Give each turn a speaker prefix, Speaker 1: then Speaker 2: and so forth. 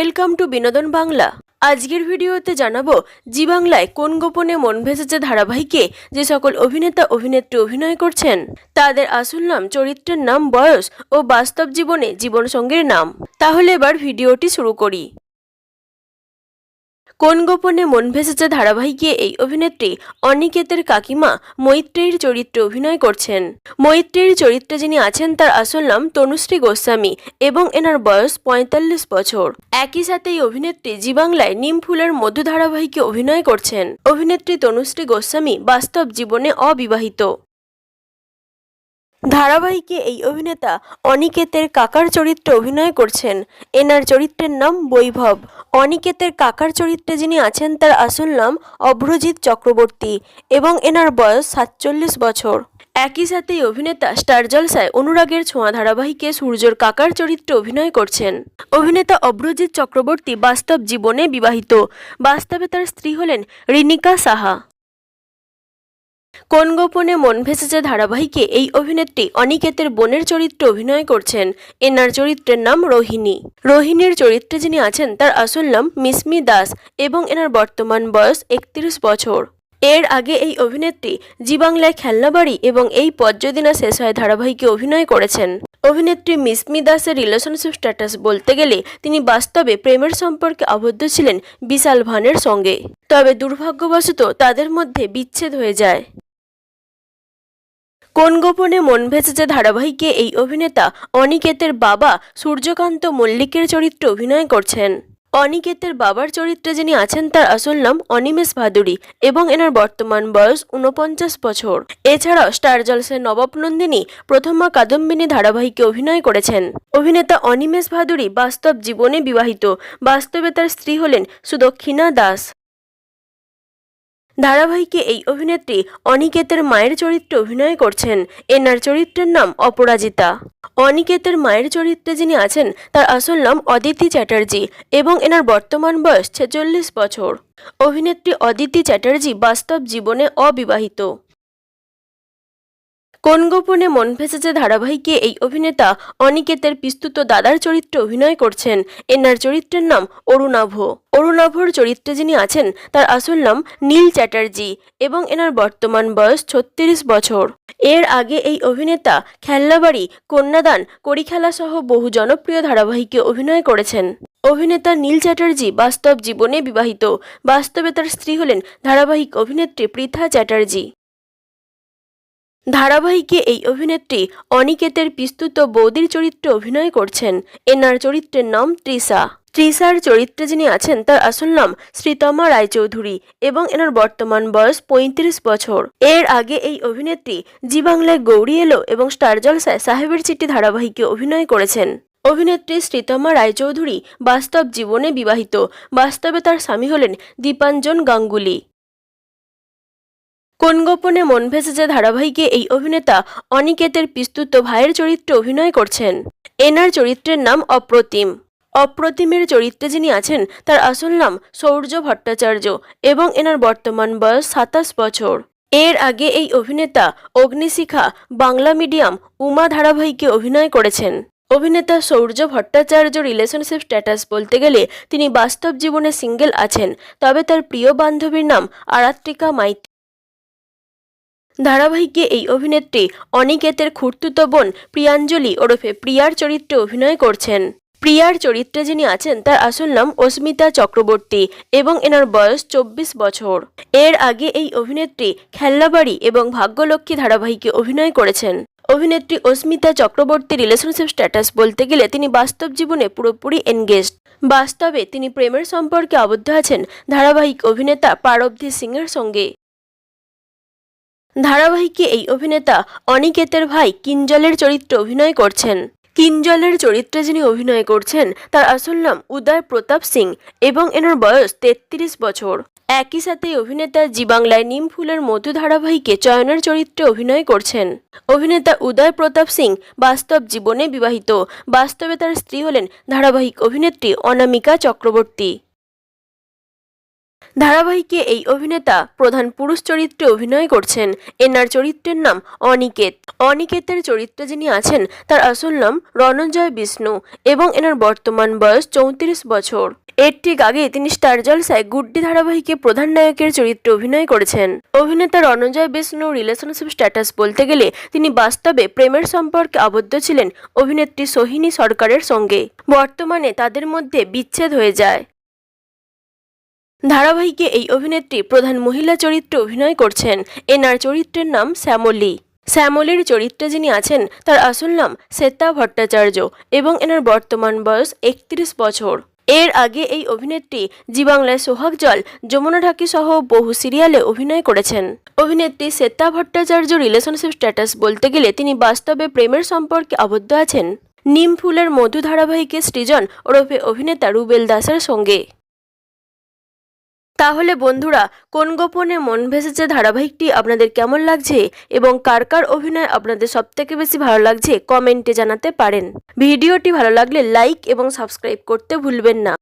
Speaker 1: Welcome to বিনোদন বাংলা। আজকের ভিডিওতে জানাব, জি বাংলায় কোন গোপনে মন ভেসেছে ধারাবাহিকে, যে সকল অভিনেতা, অভিনেত্রী অভিনয় করছেন? তাদের আসল নাম, চরিত্রের নাম, বয়স ও বাস্তব জীবনে জীবনসঙ্গীর নাম। তাহলে এবার ভিডিওটি শুরু করি। কোন গোপনে মন ভেসেছে ধারাবাহিকে এই অভিনেত্রী? অনিকেতের কাকিমা মৈত্রেয়ীর চরিত্রে অভিনয় করছেন। মৈত্রেয়ীর চরিত্রে যিনি আছেন তার আসল নাম তনুশ্রী গোস্বামী এবং এনার বয়স পঁয়তাল্লিশ বছর। একই সাথে এই অভিনেত্রী জি বাংলায় নিম ফুলের মধু ধারাবাহিকে অভিনয় করছেন। অভিনেত্রী তনুশ্রী গোস্বামী বাস্তব জীবনে অবিবাহিত। ধারাবাহিকে এই অভিনেতা অনিকেতের কাকার চরিত্রে অভিনয় করছেন। এনার চরিত্রের নাম বৈভব। অনিকেতের কাকার চরিত্রে যিনি আছেন তার আসল নাম অভ্রজিৎ চক্রবর্তী এবং এনার বয়স সাতচল্লিশ বছর। একই সাথে অভিনেতা স্টার জলসায় অনুরাগের ছোঁয়া ধারাবাহিকে সূর্যর কাকার চরিত্রে অভিনয় করছেন। অভিনেতা অভ্রজিৎ চক্রবর্তী বাস্তব জীবনে বিবাহিত। বাস্তবে তার স্ত্রী হলেন রিনিকা সাহা। কোন গোপনে মন ভেসেছে ধারাবাহিকে? এই অভিনেত্রী অনিকেতের বোনের চরিত্রে অভিনয় করছেন। এনার চরিত্রের নাম রোহিণী। রোহিণীর চরিত্রে যিনি আছেন, তার আসল নাম মিসমি দাস এবং এনার বর্তমান বয়স একত্রিশ বছর। এর আগে এই অভিনেত্রী জি বাংলায় খেলনাবাড়ি এবং এই পদ্যদিনা শেষ হয় ধারাবাহিকে অভিনয় করেছেন। অভিনেত্রী মিসমি দাসের রিলেশনশিপ স্ট্যাটাস বলতে গেলে তিনি বাস্তবে প্রেমের সম্পর্কে আবদ্ধ ছিলেন বিশাল ভানের সঙ্গে। তবে দুর্ভাগ্যবশত তাদের মধ্যে বিচ্ছেদ হয়ে যায়। কোন গোপনে মন ভেসেছে ধারাবাহিকে এই অভিনেতা অনিকেতের বাবা সূর্যকান্ত মল্লিকের চরিত্রে অভিনয় করছেন। অনিকেতের বাবার চরিত্রে যিনি আছেন তার আসল নাম অনিমেষ ভাদুরী এবং এনার বর্তমান বয়স উনপঞ্চাশ বছর। এছাড়াও স্টার জলসের নবাব নন্দিনী প্রথমা কাদম্বিনী ধারাবাহিকে অভিনয় করেছেন। অভিনেতা অনিমেষ ভাদুরী বাস্তব জীবনে বিবাহিত। বাস্তবে তার স্ত্রী হলেন সুদক্ষিণা দাস। ধারাবাহিকে এই অভিনেত্রী অনিকেতের মায়ের চরিত্রে অভিনয় করছেন। এনার চরিত্রের নাম অপরাজিতা। অনিকেতের মায়ের চরিত্রে যিনি আছেন, তার আসল নাম অদিতি চ্যাটার্জি এবং এনার বর্তমান বয়স ছেচল্লিশ বছর। অভিনেত্রী অদিতি চ্যাটার্জি বাস্তব জীবনে অবিবাহিত। কোন গোপনে মন ভেসেছে ধারাবাহিকে এই অভিনেতা অনিকেতের পিস্তুত দাদার চরিত্রে অভিনয় করছেন। এনার চরিত্রের নাম অরুণাভ। অরুণাভর চরিত্রে যিনি আছেন, তার আসল নাম নীল চ্যাটার্জি এবং এনার বর্তমান বয়স ছত্রিশ বছর। এর আগে এই অভিনেতা খেলনাবাড়ি কন্যাদান, কড়িখেলা সহ বহু জনপ্রিয় ধারাবাহিকে অভিনয় করেছেন। অভিনেতা নীল চ্যাটার্জি বাস্তব জীবনে বিবাহিত। বাস্তবে তার স্ত্রী হলেন ধারাবাহিক অভিনেত্রী পৃথা চ্যাটার্জি। ধারাবাহিকে এই অভিনেত্রী অনিকেতের পিস্তুত বৌদির চরিত্রে অভিনয় করছেন। এনার চরিত্রের নাম ত্রিসা তৃষার চরিত্রে যিনি আছেন, তার আসল নাম শ্রীতমা রায়চৌধুরী এবং এনার বর্তমান বয়স পঁয়ত্রিশ বছর। এর আগে এই অভিনেত্রী জি বাংলায় গৌরী এলো এবং স্টার জলসায় সাহেবের চিঠি ধারাবাহিকে অভিনয় করেছেন। অভিনেত্রী শ্রীতমা রায়চৌধুরী বাস্তব জীবনে বিবাহিত। বাস্তবে তার স্বামী হলেন দীপাঞ্জন গাঙ্গুলি। কোন গোপনে মন ভেসেছে ধারাবাহিকে এই অভিনেতা অনিকেতের পিস্তুত ভাইয়ের চরিত্রে অভিনয় করছেন, এনার চরিত্রের নাম অপ্রতিম। অপ্রতিমের চরিত্রে যিনি আছেন, তার আসল নাম সৌর্য ভট্টাচার্য এবং এনার বর্তমান বয়স সাতাশ বছর। এর আগে এই অভিনেতা অগ্নিশিখা বাংলা মিডিয়াম উমা ধারাবাহিকে অভিনয় করেছেন। অভিনেতা সৌর্য ভট্টাচার্য রিলেশনশিপ স্ট্যাটাস বলতে গেলে তিনি বাস্তব জীবনে সিঙ্গেল আছেন, তবে তার প্রিয় বান্ধবীর নাম আরাত্রিকা মাইতি। ধারাবাহিকে এই অভিনেত্রী অনিকেতের খুর্তুতো বোন প্রিয়াঞ্জলি ওরফে প্রিয়ার চরিত্রে অভিনয় করছেন। প্রিয়ার চরিত্রে যিনি আছেন তার আসল নাম অস্মিতা চক্রবর্তী এবং এনার বয়স চব্বিশ বছর। এর আগে এই অভিনেত্রী খেলনাবাড়ি এবং ভাগ্যলক্ষ্মী ধারাবাহিকে অভিনয় করেছেন। অভিনেত্রী অস্মিতা চক্রবর্তী রিলেশনশিপ স্ট্যাটাস বলতে গেলে তিনি বাস্তব জীবনে পুরোপুরি এনগেজড বাস্তবে তিনি প্রেমের সম্পর্কে আবদ্ধ আছেন ধারাবাহিক অভিনেতা পারবধি সিংয়ের সঙ্গে। ধারাবাহিকে এই অভিনেতা অনিকেতের ভাই কিঞ্জলের চরিত্রে অভিনয় করছেন। কিঞ্জলের চরিত্রে যিনি অভিনয় করছেন, তার আসল নাম উদয় প্রতাপ সিং এবং এনার বয়স তেত্রিশ বছর। একই সাথে অভিনেতা জি বাংলায় নিম ফুলের মধু ধারাবাহিকে চয়নের চরিত্রে অভিনয় করছেন। অভিনেতা উদয় প্রতাপ সিং বাস্তব জীবনে বিবাহিত। বাস্তবে তার স্ত্রী হলেন ধারাবাহিক অভিনেত্রী অনামিকা চক্রবর্তী। ধারাবাহিকে এই অভিনেতা প্রধান পুরুষ চরিত্রে অভিনয় করছেন। এনার চরিত্রের নাম অনিকেত। অনিকেতের চরিত্রে যিনি আছেন, তার আসল নাম রণঞ্জয় বিষ্ণু এবং এনার বর্তমান বয়স চৌত্রিশ বছর। এর ঠিক আগে তিনি স্টার জলসায় গুড্ডি ধারাবাহিকে প্রধান নায়কের চরিত্রে অভিনয় করেছেন। অভিনেতা রণজয় বিষ্ণু রিলেশনশিপ স্ট্যাটাস বলতে গেলে তিনি বাস্তবে প্রেমের সম্পর্কে আবদ্ধ ছিলেন অভিনেত্রী সোহিনী সরকারের সঙ্গে। বর্তমানে তাদের মধ্যে বিচ্ছেদ হয়ে যায়। ধারাবাহিকে এই অভিনেত্রী প্রধান মহিলা চরিত্রে অভিনয় করছেন। এনার চরিত্রের নাম শ্যামলী শ্যামলীর চরিত্রে যিনি আছেন, তার আসল নাম শ্বেতা ভট্টাচার্য এবং এনার বর্তমান বয়স একত্রিশ বছর। এর আগে এই অভিনেত্রী জি বাংলায় সোহাগ জল, যমুনা ঢাকি সহ বহু সিরিয়ালে অভিনয় করেছেন। অভিনেত্রী শ্বেতা ভট্টাচার্য রিলেশনশিপ স্ট্যাটাস বলতে গেলে তিনি বাস্তবে প্রেমের সম্পর্কে আবদ্ধ আছেন। নিম ফুলের মধু ধারাবাহিকে সৃজন ওরফে অভিনেতা রুবেল দাসের সঙ্গে। তাহলে বন্ধুরা, কোন গোপনে মন ভেসেছে ধারাবাহিকটি আপনাদের কেমন লাগছে এবং কার কার অভিনয় আপনাদের সবথেকে বেশি ভালো লাগছে কমেন্টে জানাতে পারেন। ভিডিওটি ভালো লাগলে লাইক এবং সাবস্ক্রাইব করতে ভুলবেন না।